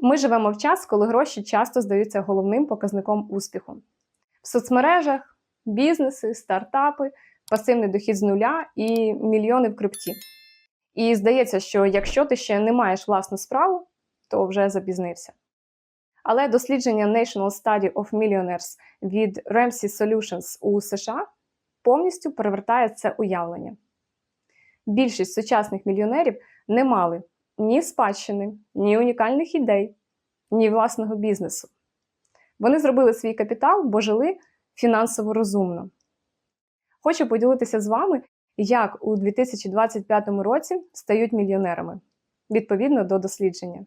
Ми живемо в час, коли гроші часто здаються головним показником успіху. В соцмережах бізнеси, стартапи, пасивний дохід з нуля і мільйони в крипті. І здається, що якщо ти ще не маєш власну справу, то вже запізнився. Але дослідження National Study of Millionaires від Ramsey Solutions у США повністю перевертає це уявлення. Більшість сучасних мільйонерів не мали ні спадщини, ні унікальних ідей, ні власного бізнесу. Вони зробили свій капітал, бо жили фінансово розумно. Хочу поділитися з вами, як у 2025 році стають мільйонерами відповідно до дослідження.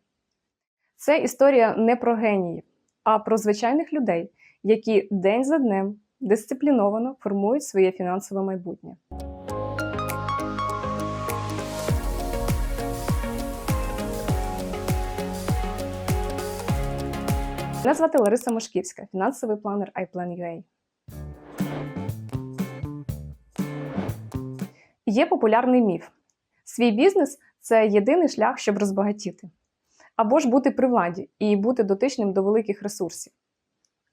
Це історія не про геніїв, а про звичайних людей, які день за днем дисципліновано формують своє фінансове майбутнє. Мене звати Лариса Мошківська, фінансовий планер iPlan.ua. Є популярний міф: свій бізнес це єдиний шлях, щоб розбагатіти, або ж бути при владі і бути дотичним до великих ресурсів.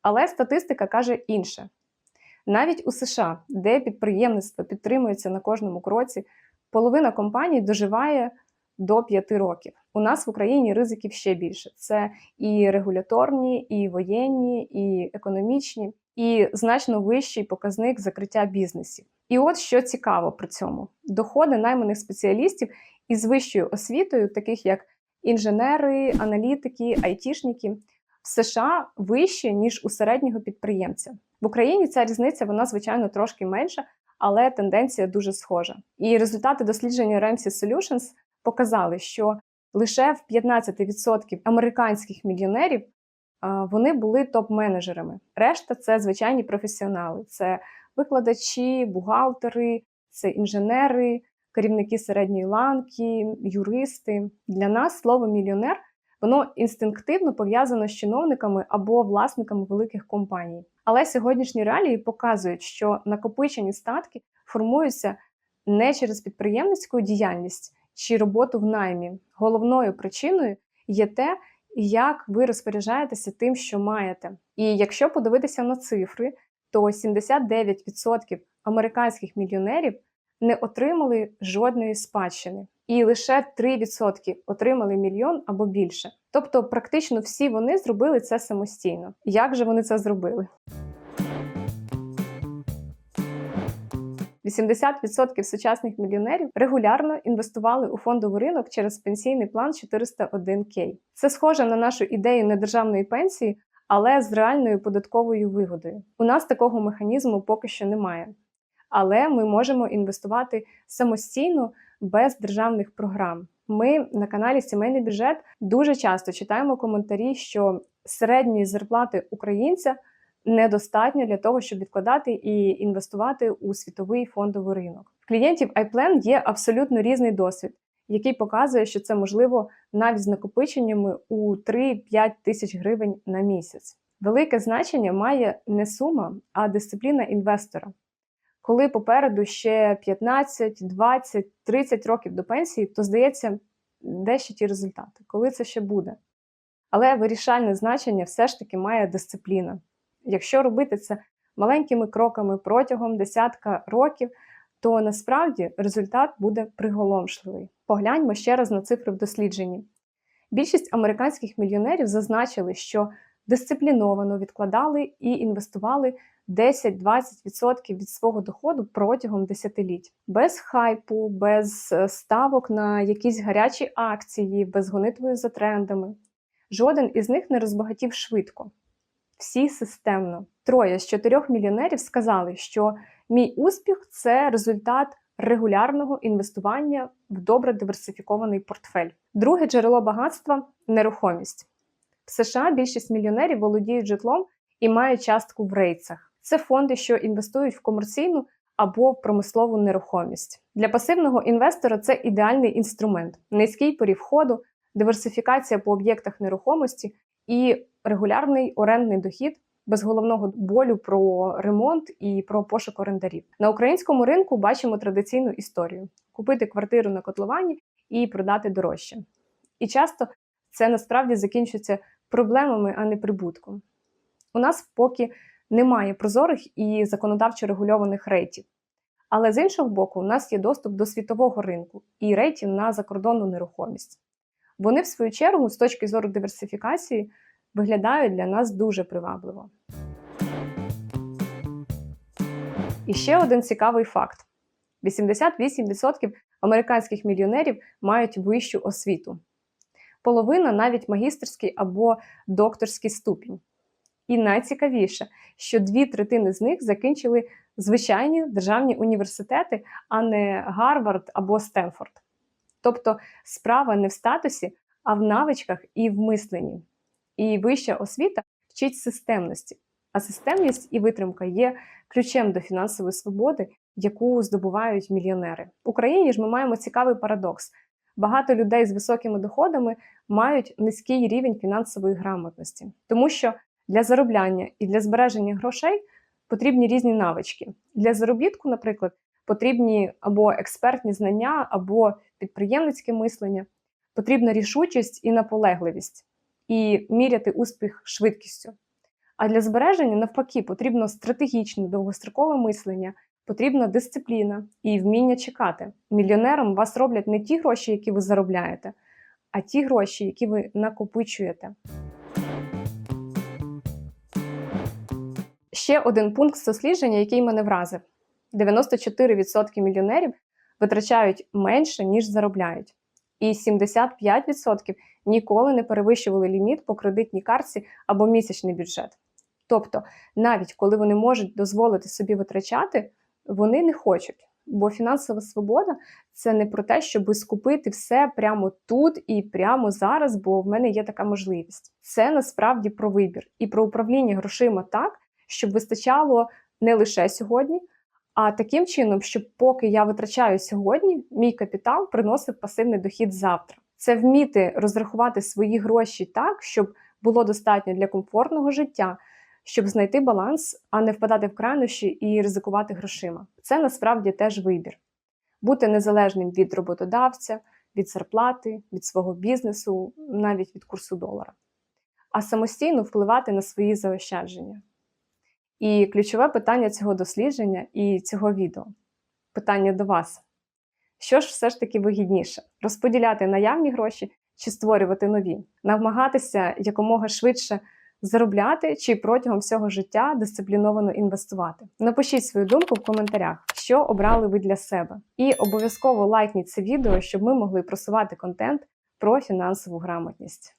Але статистика каже інше: навіть у США, де підприємництво підтримується на кожному кроці, половина компаній доживає до 5 років. У нас в Україні ризиків ще більше: це і регуляторні, і воєнні, і економічні, і значно вищий показник закриття бізнесів. І от що цікаво при цьому: доходи найманих спеціалістів із вищою освітою, таких як інженери, аналітики, айтішники, в США вищі, ніж у середнього підприємця. В Україні ця різниця, вона, звичайно, трошки менша, але тенденція дуже схожа. І результати дослідження Ramsey Solutions показали, що лише в 15% американських мільйонерів вони були топ-менеджерами. Решта це звичайні професіонали, це викладачі, бухгалтери, це інженери, керівники середньої ланки, юристи. Для нас слово мільйонер воно інстинктивно пов'язано з чиновниками або власниками великих компаній. Але сьогоднішні реалії показують, що накопичені статки формуються не через підприємницьку діяльність чи роботу в наймі. Головною причиною є те, як ви розпоряджаєтеся тим, що маєте. І якщо подивитися на цифри, то 79% американських мільйонерів не отримали жодної спадщини, і лише 3% отримали мільйон або більше. Тобто, практично всі вони зробили це самостійно. Як же вони це зробили? 80% сучасних мільйонерів регулярно інвестували у фондовий ринок через пенсійний план 401k. Це схоже на нашу ідею недержавної пенсії, але з реальною податковою вигодою. У нас такого механізму поки що немає. Але ми можемо інвестувати самостійно без державних програм. Ми на каналі Сімейний бюджет дуже часто читаємо коментарі, що середньої зарплати українця недостатньо для того, щоб відкладати і інвестувати у світовий фондовий ринок. В клієнтів iPlan є абсолютно різний досвід, який показує, що це можливо навіть з накопиченнями у 3-5 тисяч гривень на місяць. Велике значення має не сума, а дисципліна інвестора. Коли попереду ще 15, 20, 30 років до пенсії, то здається, де ще ті результати, коли це ще буде. Але вирішальне значення все ж таки має дисципліна. Якщо робити це маленькими кроками протягом десятка років, то насправді результат буде приголомшливий. Погляньмо ще раз на цифри в дослідженні. Більшість американських мільйонерів зазначили, що дисципліновано відкладали і інвестували 10-20% від свого доходу протягом десятиліть, без хайпу, без е, ставок на якісь гарячі акції, без гонитвою за трендами. Жоден із них не розбагатів швидко всі системно. Троє з чотирьох мільйонерів сказали, що мій успіх це результат регулярного інвестування в добре диверсифікований портфель. Друге джерело багатства нерухомість. В США більшість мільйонерів володіють житлом і мають частку в рейцах. Це фонди, що інвестують в комерційну або промислову нерухомість. Для пасивного інвестора це ідеальний інструмент, низький поріг входу, диверсифікація по об'єктах нерухомості і регулярний орендний дохід без головного болю про ремонт і про пошук орендарів. На українському ринку бачимо традиційну історію: купити квартиру на котловані і продати дорожче. І часто це насправді закінчується проблемами, а не прибутком. У нас поки немає прозорих і законодавчо регульованих рейтів. Але з іншого боку, у нас є доступ до світового ринку і рейтів на закордонну нерухомість. Вони, в свою чергу, з точки зору диверсифікації, виглядають для нас дуже привабливо. І ще один цікавий факт: 88% американських мільйонерів мають вищу освіту. Половина навіть магістерський або докторський ступінь. І найцікавіше, що дві третини з них закінчили звичайні державні університети, а не Гарвард або Стенфорд. Тобто справа не в статусі, а в навичках і в мисленні. І вища освіта вчить системності. А системність і витримка є ключем до фінансової свободи, яку здобувають мільйонери. В Україні ж ми маємо цікавий парадокс. Багато людей з високими доходами мають низький рівень фінансової грамотності, тому що для заробляння і для збереження грошей потрібні різні навички. Для заробітку, наприклад, потрібні або експертні знання, або підприємницьке мислення, потрібна рішучість і наполегливість, і міряти успіх швидкістю. А для збереження, навпаки, потрібно стратегічне довгострокове мислення, потрібна дисципліна і вміння чекати. Мільйонером вас роблять не ті гроші, які ви заробляєте, а ті гроші, які ви накопичуєте. Ще один пункт з дослідження, який мене вразив: 94% мільйонерів витрачають менше, ніж заробляють. І 75% ніколи не перевищували ліміт по кредитній картці або місячний бюджет. Тобто, навіть коли вони можуть дозволити собі витрачати, вони не хочуть. Бо фінансова свобода це не про те, щоб скупити все прямо тут і прямо зараз, бо в мене є така можливість. Це насправді про вибір і про управління грошима так, щоб вистачало не лише сьогодні, а таким чином, щоб поки я витрачаю сьогодні, мій капітал приносив пасивний дохід завтра. Це вміти розрахувати свої гроші так, щоб було достатньо для комфортного життя, щоб знайти баланс, а не впадати в крайнощі і ризикувати грошима. Це насправді теж вибір. Бути незалежним від роботодавця, від зарплати, від свого бізнесу, навіть від курсу долара, а самостійно впливати на свої заощадження. І ключове питання цього дослідження і цього відео питання до вас. Що ж все ж таки вигідніше: розподіляти наявні гроші чи створювати нові, намагатися якомога швидше заробляти чи протягом всього життя дисципліновано інвестувати. Напишіть свою думку в коментарях, що обрали ви для себе. І обов'язково лайкніть це відео, щоб ми могли просувати контент про фінансову грамотність.